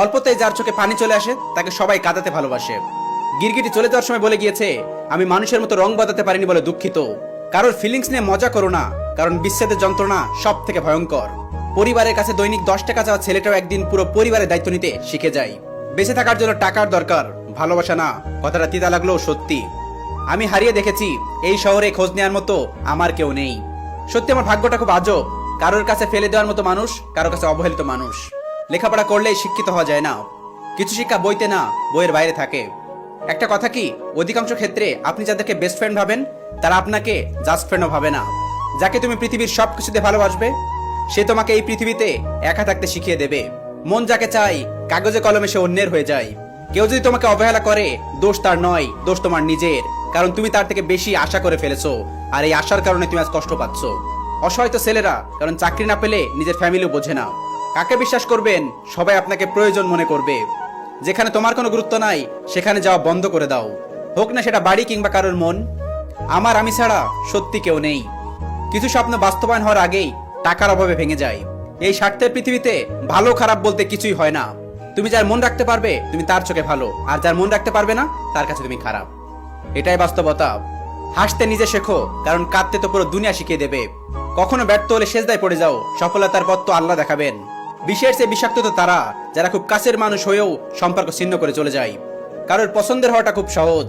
অল্পতেই যার চোখে পানি চলে আসে, তাকে সবাই কাঁদাতে ভালোবাসে। গিরগিটি চলে যাওয়ার সময় বলে গিয়েছে, আমি মানুষের মতো রং বদলাতে পারিনি বলে দুঃখিত। কারোর ফিলিংস নিয়ে মজা করো না, কারণ বিচ্ছেদের যন্ত্রণা সব থেকে ভয়ঙ্কর। পরিবারের কাছে দৈনিক দশ টাকা চাওয়া ছেলেটাও একদিন পুরো পরিবারের দায়িত্ব নিতে শিখে যায়। বেঁচে থাকার জন্য টাকার দরকার, ভালোবাসা না, কথাটা তিতা লাগল সত্যি। আমি হারিয়ে দেখেছি, এই শহরে খোঁজ নেওয়ার মতো আমার কেউ নেই। সত্যি আমার ভাগ্যটা খুব আজব, কারোর কাছে ফেলে দেওয়ার মতো মানুষ কারোর কাছে অবহেলিত মানুষ। লেখাপড়া করলেই শিক্ষিত হওয়া যায় না। কিছু শিক্ষা বইতে না, বইয়ের বাইরে থাকে। একটা কথা কি, অধিকাংশ ক্ষেত্রে আপনি যাদেরকে বেস্ট ফ্রেন্ড ভাবেন, তারা আপনাকে জাস্ট ফ্রেন্ডও ভাবে না। যাকে তুমি পৃথিবীর সব কিছুতে ভালোবাসবে, সে তোমাকে এই পৃথিবীতে একা থাকতে শিখিয়ে দেবে। মন যাকে চাই কাগজে কলমে সে অন্যের হয়ে যায়। কেউ যদি তোমাকে অবহেলা করে, দোষ তার নয়, দোষ তোমার নিজের, কারণ তুমি তার থেকে বেশি আশা করে ফেলেছো, আর এই আশার কারণে তুমি আজ কষ্ট পাচ্ছ। অসহায়িত ছেলেরা, কারণ চাকরি না পেলে নিজের ফ্যামিলিও বোঝে না। কাকে বিশ্বাস করবেন? সবাই আপনাকে প্রয়োজন মনে করবে। যেখানে তোমার কোনো গুরুত্ব নাই, সেখানে যাওয়া বন্ধ করে দাও। হোক না সেটা বাড়ি কিংবা কারোর মন, আমার আমি ছাড়া সত্যি কেউ নেই। কিছু স্বপ্ন বাস্তবায়ন হওয়ার আগেই টাকার অভাবে ভেঙে যায়। এই স্বার্থের পৃথিবীতে ভালো খারাপ বলতে কিছুই হয় না। তুমি যার মন রাখতে পারবে, তুমি তার চোখে ভালো। আর যার মন রাখতে পারবে না, তার কাছে তুমি খারাপ। এটাই বাস্তবতা। হাসতে নিজে শেখো, কারণ কাঁদতে তো পুরো দুনিয়া শিখিয়ে দেবে। কখনো ব্যর্থ হলে শেষদায় পড়ে যাও। সফলতার পথ তো আল্লাহ দেখাবেন। বিষের চেয়ে বিষাক্ত তো তারা, যারা খুব কাছের মানুষ হয়েও সম্পর্ক ছিন্ন করে চলে যায়। কারোর পছন্দের হওয়াটা খুব সহজ,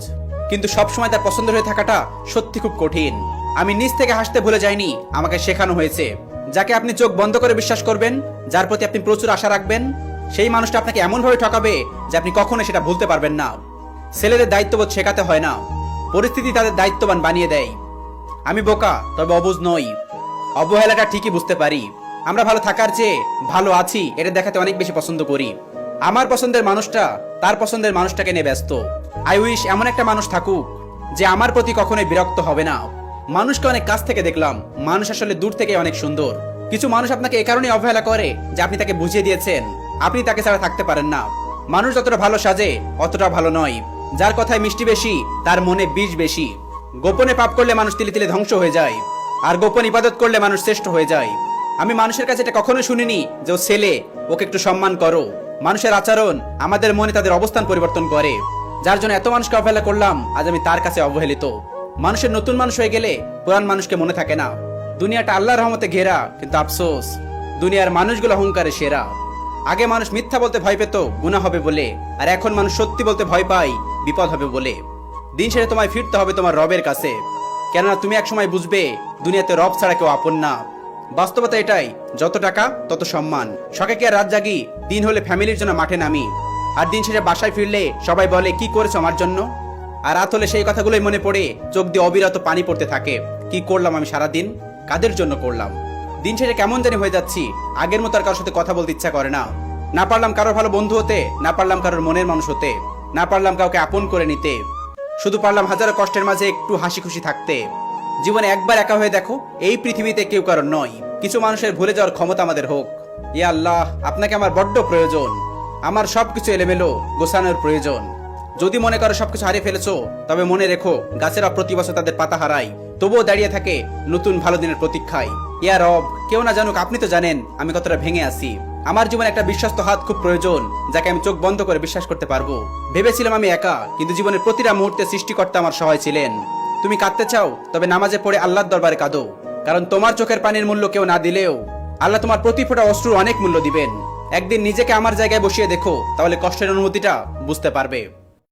কিন্তু সবসময় তার পছন্দের হয়ে থাকাটা সত্যি খুব কঠিন। আমি নিজ থেকে হাসতে ভুলে যাইনি, আমাকে শেখানো হয়েছে। যাকে আপনি চোখ বন্ধ করে বিশ্বাস করবেন, যার প্রতি আপনি প্রচুর আশা রাখবেন, সেই মানুষটা আপনাকে এমনভাবে ঠকাবে যে আপনি কখনো সেটা ভুলতে পারবেন না। ছেলেদের দায়িত্ববোধ শেখাতে হয় না। পরিস্থিতি তাদের দায়িত্ববান বানিয়ে দেয়। আমি বোকা, তবে অবুজ নই। অবহেলাটা ঠিকই বুঝতে পারি। আমরা ভালো থাকার চেয়ে ভালো আছি, এটা দেখাতে অনেক বেশি পছন্দ করি। আমার পছন্দের মানুষটা তার পছন্দের মানুষটাকে নিয়ে ব্যস্ত। আই উইশ এমন একটা মানুষ থাকুক যে আমার প্রতি কখনোই বিরক্ত হবে না। মানুষকে অনেক কাছ থেকে দেখলাম, মানুষ আসলে দূর থেকে অনেক সুন্দর। কিছু মানুষ আপনাকে এ কারণে অবহেলা করে যে আপনি তাকে বুঝিয়ে দিয়েছেন, আপনি তাকে ছাড়া থাকতে পারেন না। মানুষ যতটা ভালো সাজে অতটা ভালো নয়। যার কথায় মিষ্টি বেশি, তার মনে বিষ বেশি। গোপনে পাপ করলে মানুষ তিলে তিলে ধ্বংস হয়ে যায়। আর গোপন ইবাদত করলে মানুষ শ্রেষ্ঠ হয়ে যায়। আমি মানুষের কাছে এটা কখনো শুনিনি যে ও ছেলে, ওকে একটু সম্মান করো। মানুষের আচরণ আমাদের মনে তাদের অবস্থান পরিবর্তন করে। যার জন্য এত মানুষকে অবহেলা করলাম, আজ আমি তার কাছে অবহেলিত। মানুষের নতুন মানুষ হয়ে গেলে পুরান মানুষকে মনে থাকে না। দুনিয়াটা আল্লাহর রহমতে ঘেরা, কিন্তু আফসোস, দুনিয়ার মানুষগুলো অহংকারে সেরা। আগে মানুষ মিথ্যা বলতে ভয় পেত গুণা হবে বলে, আর এখন মানুষ সত্যি বলতে ভয় পায়, বিপদ হবে বলে। দিন শেষে তোমায় ফিরতে হবে তোমার রবের কাছে। কেননা তুমি এক সময় বুঝবে, দুনিয়াতে রব ছাড়া কেউ আপন না। বাস্তবতা এটাই, যত টাকা, তত সম্মান। শখে কে আর রাত জাগি? দিন হলে ফ্যামিলির জন্য মাঠে নামি। আর দিন শেষে বাসায় ফিরলে সবাই বলে, কি করেছ আমার জন্য? আর রাত হলে সেই কথাগুলোই মনে পড়ে, চোখ দিয়ে অবিরত পানি পড়তে থাকে। কি করলাম আমি সারাদিন? কাদের জন্য করলাম? দিন শেষে কেমন জানি হয়ে যাচ্ছি, আগের মতো আর কারোর সাথে কথা বলতে ইচ্ছা করে না। না পারলাম কারোর ভালো বন্ধু হতে, না পারলাম কারোর মনের মানুষ হতে, না পারলাম কাউকে আপন করে নিতে। শুধু পারলাম হাজারো কষ্টের মাঝে একটু হাসি খুশি থাকতে। জীবনে একবার একা হয়ে দেখো, এই পৃথিবীতে কেউ কারোর নয়। কিছু মানুষের ভুলে যাওয়ার ক্ষমতা আমাদের হোক। ইয়া আল্লাহ, আপনাকে আমার বড্ড প্রয়োজন। আমার সবকিছু এলেমেলো, গোছানোর প্রয়োজন। যদি মনে করো সবকিছু হারিয়ে ফেলেছো, তবে মনে রেখো, গাছেরা প্রতি বছর তাদের পাতা হারায়। তবুও দাঁড়িয়ে থাকে নতুন ভালো দিনের প্রতীক্ষায়। ইয়া রব, কেউ না জানুক, আপনি তো জানেন, আমি কতটা ভেঙে আছি। আমার জীবনে একটা বিশ্বস্ত হাত খুব প্রয়োজন, যাকে আমি চোখ বন্ধ করে বিশ্বাস করতে পারব। ভেবেছিলাম আমি একা, কিন্তু জীবনের প্রতিটা মুহূর্তে সৃষ্টিকর্তা আমার সহায় ছিলেন। তুমি কাঁদতে চাও, তবে নামাজে পড়ে আল্লাহর দরবারে কাঁদো। কারণ তোমার চোখের পানির মূল্য কেউ না দিলেও আল্লাহ তোমার প্রতি ফোটা অশ্রুর অনেক মূল্য দিবেন। একদিন নিজেকে আমার জায়গায় বসিয়ে দেখো, তাহলে কষ্টের অনুভূতিটা বুঝতে পারবে।